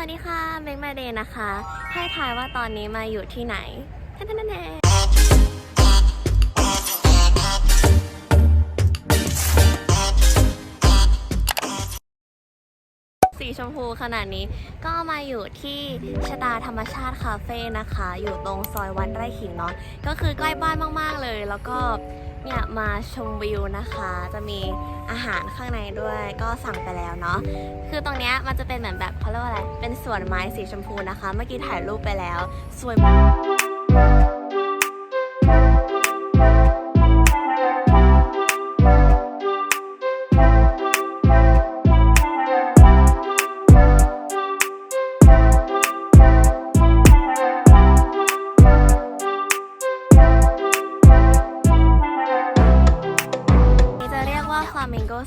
สวัสดีค่ะเมกมาเดย์นะคะ ให้ทายว่าตอนนี้มาอยู่ที่ไหนแทนๆๆสีชมพูขนาดนี้ก็มาอยู่ที่ชะตาธรรมชาติคาเฟ่นะคะ อยู่ตรงซอยวันไร่ขิงเนาะก็คือใกล้บ้านมาก ๆ เลยแล้วก็ เนี่ยมาชมวิวนะคะ จะมีอาหารข้างในด้วยก็สั่งไปแล้วเนาะคือตรงเนี้ยมันจะเป็นเหมือนแบบเขาเรียกว่าอะไรเป็นสวนไม้สีชมพูนะคะ เมื่อกี้ถ่ายรูปไปแล้ว สวยมาก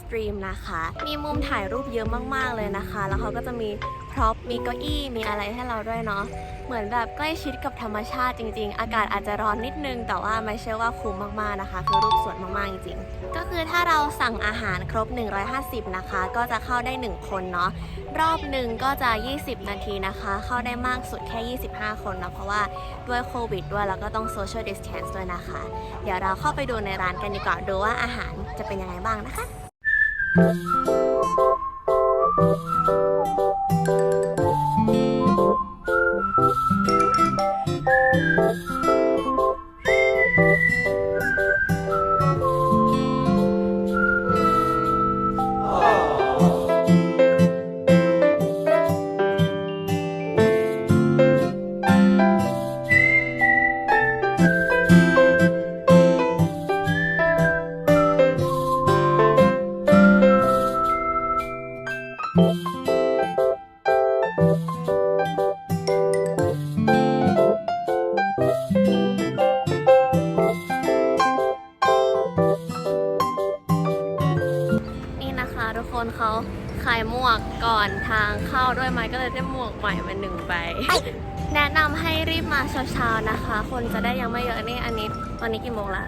Stream นะคะ มีมุมถ่ายรูปเยอะมากๆเลยนะคะ แล้วเขาก็จะมีพร็อพมีเก้าอี้ มีอะไรให้เราด้วยเนาะ เหมือนแบบใกล้ชิดกับธรรมชาติจริง ๆ อากาศอาจจะร้อนนิดนึง แต่ว่าไม่เชื่อว่าคุ้มมากๆนะคะ คือรูปสวยมากๆจริงๆ ก็คือถ้าเราสั่งอาหารครบ 150 นะคะ ก็จะเข้าได้ 1 คนเนาะ รอบหนึ่งก็จะ 20 นาทีนะคะ เข้าได้มากสุดแค่ 25 คนเนาะ เพราะว่าด้วยโควิดด้วย แล้วก็ต้อง social distance ด้วยนะคะ เดี๋ยวเราเข้าไปดูในร้านกันดีกว่า ดูว่าอาหารจะเป็นยังไงบ้างนะคะ นี่ คะทุกคนเขาขายหมวกก่อนทางเข้าด้วยไหมก็เลยได้หมวกใหม่มาหนึ่งใบ แนะนำให้รีบมาเช้าๆนะคะ คนจะได้ยังไม่เยอะนี่อันนี้ตอนนี้กี่โมงละ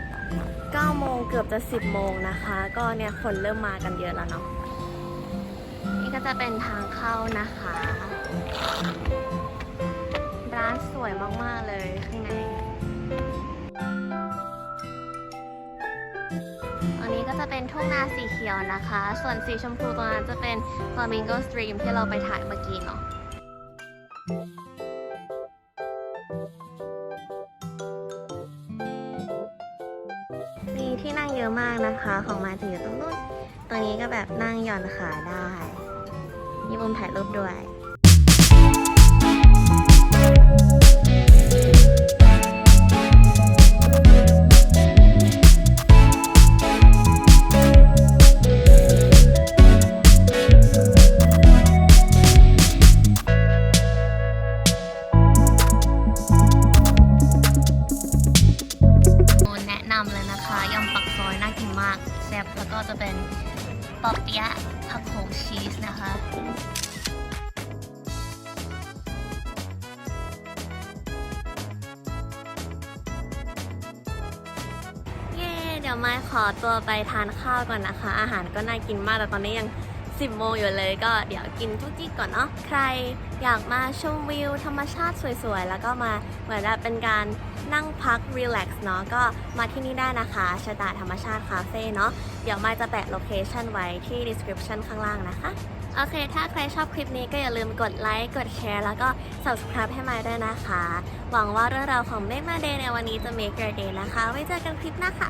9โมงเกือบจะ 10 โมงนะคะ ก็เนี่ยคนเริ่มมากันเยอะแล้วเนาะนี่ก็จะเป็นทางเข้านะคะ งนาสีเขียวนะคะ ส่วนสีชมพูตรงนั้นจะเป็น Flamingo Stream ที่เราไปถ่ายเมื่อกี้เนาะมีที่นั่งเยอะมากนะคะ ของมาจะอยู่ตรงนู้นตรงนี้ก็แบบนั่งหย่อนขาได้ มีมุมถ่ายรูปด้วย ปอเปี๊ยะผักโขมชีสนะคะเย้เดี๋ยวไม่ขอตัวไปทานข้าวก่อนนะคะ อาหารก็น่ากินมากแต่ตอนนี้ยัง 10โมงอยู่เลยก็เดี๋ยวกินทุกที่ก่อนเนาะใครอยากมาชมวิวธรรมชาติสวยๆ แล้วก็มาเหมือนแบบเป็นการนั่งพักรีแลกซ์เนาะก็มาที่นี่ได้นะคะชะตาธรรมชาติคาเฟ่เนาะเดี๋ยวมายจะแปะโลเคชันไว้ที่ description ข้างล่างนะคะโอเค ถ้าใครชอบคลิปนี้ก็อย่าลืมกดไลค์ กดแชร์ แล้วก็ subscribe ให้มาด้วยนะคะ หวังว่าเรื่องราวของเมกมาเดย์ในวันนี้จะ make your day นะคะ ไว้เจอกันคลิปหน้าค่ะ